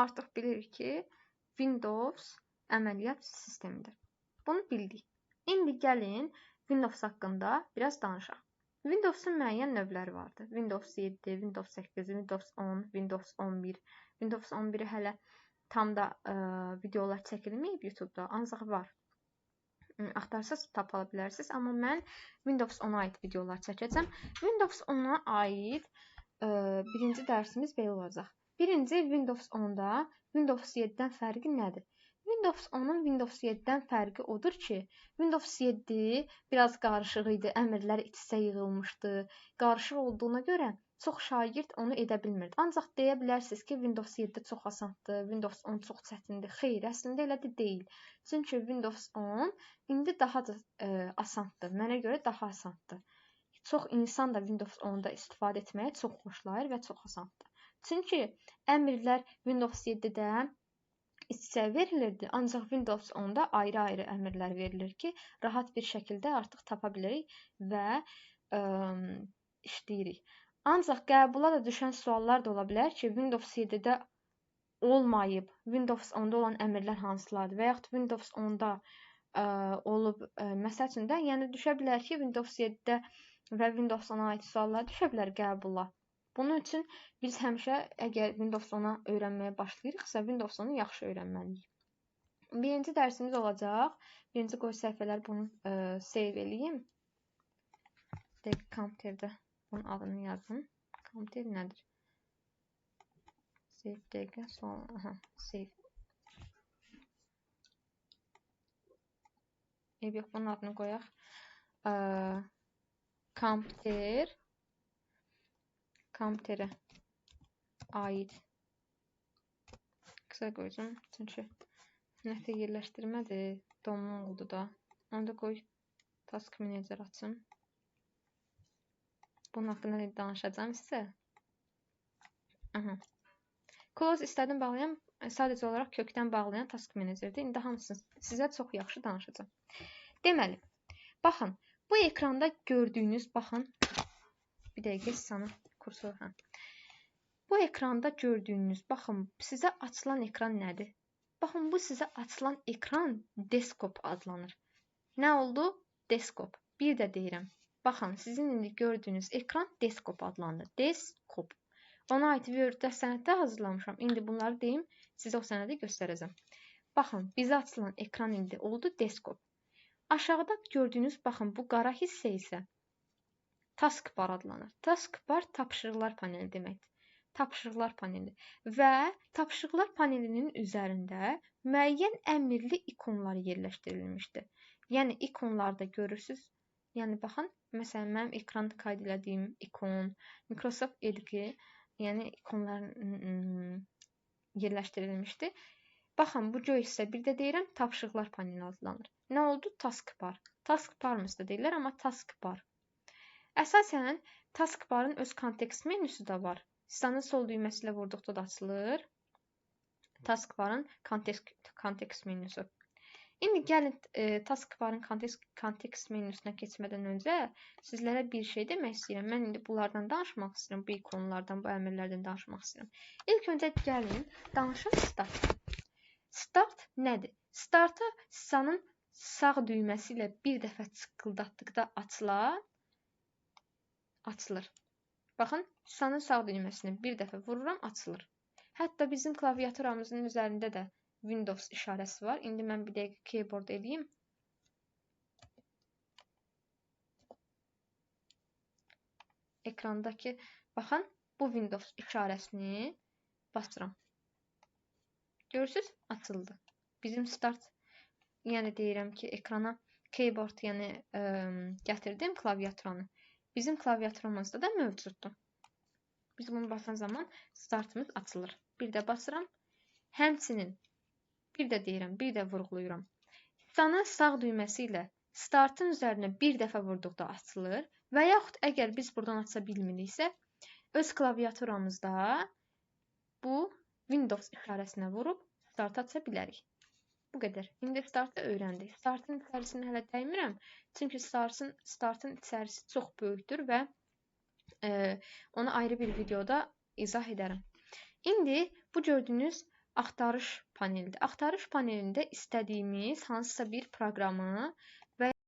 artıq bilirik ki, Windows əməliyyat sistemidir. Bunu bildik. İndi gəlin Windows haqqında biraz danışaq. Windows-un müəyyən növləri vardır. Windows 7, Windows 8, Windows 10, Windows 11. Windows 11-i hələ tam da ə, videolar çəkilməyib YouTube-da, ancaq var axtarsaz tapa bilərsiniz. Amma mən Windows 10-a aid videolar çəkəcəm. Windows 10-a aid ə, birinci dərsimiz belə olacaq. Birinci Windows 10-da Windows 7-dən fərqi nədir? Windows 10-un Windows 7-dən fərqi odur ki, Windows 7 biraz qarışıq idi, əmrlər iç-içə yığılmışdı. Qarışıq olduğuna görə çox şagird onu edə bilmirdi. Ancaq deyə bilərsiniz ki, Windows 7 çox asandır, Windows 10 çox çətindir. Xeyr, əslində elə də deyil. Çünki Windows 10 indi daha da ə, e, asandır. Mənə görə daha asandır. Çox insan da Windows 10-da istifadə etməyə çox xoşlayır və çox asandır. Çünki əmrlər Windows 7-də iç-içə verilirdi, ancaq Windows 10-da ayrı-ayrı əmrlər verilir ki, rahat bir şəkildə artıq tapa bilərik və ə, işləyirik. Ancaq qəbula da düşən suallar da ola bilər ki, Windows 7-də olmayıb, Windows 10-da olan əmrlər hansılardır və yaxud Windows 10-da ə, olub, ə, məsəl üçün də, yəni düşə bilər ki, Windows 7-də və Windows 10-a aid suallar düşə bilər qəbula. Bunun üçün biz həmişə əgər Windows 10-a öyrənməyə başlayırıqsa, Windows 10-u yaxşı öyrənməliyik. Birinci dərsimiz olacaq. Birinci qoy səhifələr bunu ə, save eləyim. Dəqiq kompüterdə bunun adını yazın. Komuter nədir? Save dəqiqə son. Aha, save. Ev yox, bunun adını qoyaq. Kompüter kompüterə aid qısa qoyacağım. Çünki nəsə yerləşdirmədir. Domun oldu da. Onu da qoy task manager açım. Bunun haqqında danışacağam sizə. Aha. Close istədim bağlayan sadəcə olaraq kökdən bağlayan task managerdir. İndi hamısını sizə çox yaxşı danışacağam. Deməli, baxın, bu ekranda gördüyünüz, baxın, bir dəqiqə sanı kursor, hə. Bu ekranda gördüyünüz, baxın, sizə açılan ekran nədir? Baxın, bu sizə açılan ekran deskop adlanır. Nə oldu? Deskop. Bir də deyirəm, Baxın, sizin indi gördüyünüz ekran deskop adlanır. Deskop. Ona aid Word-də sənəddə hazırlamışam. İndi bunları deyim, sizə o sənədi göstərəcəm. Baxın, bizə açılan ekran indi oldu deskop. Aşağıda gördüyünüz, baxın, bu qara hissə isə taskbar adlanır. Taskbar tapşırıqlar paneli deməkdir. Tapşırıqlar paneli və tapşırıqlar panelinin üzərində müəyyən əmrli ikonlar yerləşdirilmişdir. Yəni ikonlarda görürsüz. Yəni baxın, Məsələn, mənim ekran qayd elədiyim ikon, Microsoft Edge, yəni ikonların yerləşdirilmişdir. Baxın, bu göy hissə bir də deyirəm, tapşırıqlar paneli adlanır. Nə oldu? Taskbar. Taskbar-mış da deyirlər, amma taskbar. Əsasən taskbarın öz kontekst menüsü də var. Stanın sol düyməsi ilə vurduqda da açılır. Taskbarın kontekst kontekst menüsü. İndi gəlin e, taskbarın kontekst, kontekst menüsünə keçmədən öncə sizlərə bir şey demək istəyirəm. Mən indi bunlardan danışmaq istəyirəm, bu ikonlardan, bu əmrlərdən danışmaq istəyirəm. İlk öncə gəlin danışaq start. Start nədir? Starta sanın sağ düyməsi ilə bir dəfə çıqqıldatdıqda açılar, açılır. Baxın, sanın sağ düyməsinə bir dəfə vururam, açılır. Hətta bizim klaviaturamızın üzərində də Windows işarəsi var. İndi mən bir dəqiqə keyboard eləyim. Ekrandakı baxın bu Windows işarəsini basıram. Görürsüz? Açıldı. Bizim start yəni deyirəm ki, ekrana keyboard, yəni ə, gətirdim klaviaturanı. Bizim klaviaturamızda da mövcuddur. Biz bunu basan zaman startımız açılır. Bir də basıram. Həmçinin Bir də deyirəm, bir də vurğulayıram. Sana sağ düyməsi ilə startın üzərinə bir dəfə vurduqda açılır və yaxud əgər biz buradan aça bilmiriksə, öz klaviaturamızda bu Windows işarəsinə vurub start aça bilərik. Bu qədər. İndi startı öyrəndik. Startın içərisini hələ dəymirəm, çünki startın startın içərisi çox böyükdür və e, onu ayrı bir videoda izah edərəm. İndi bu gördüyünüz axtarış panelidir. Axtarış panelində istədiyimiz hansısa bir proqramı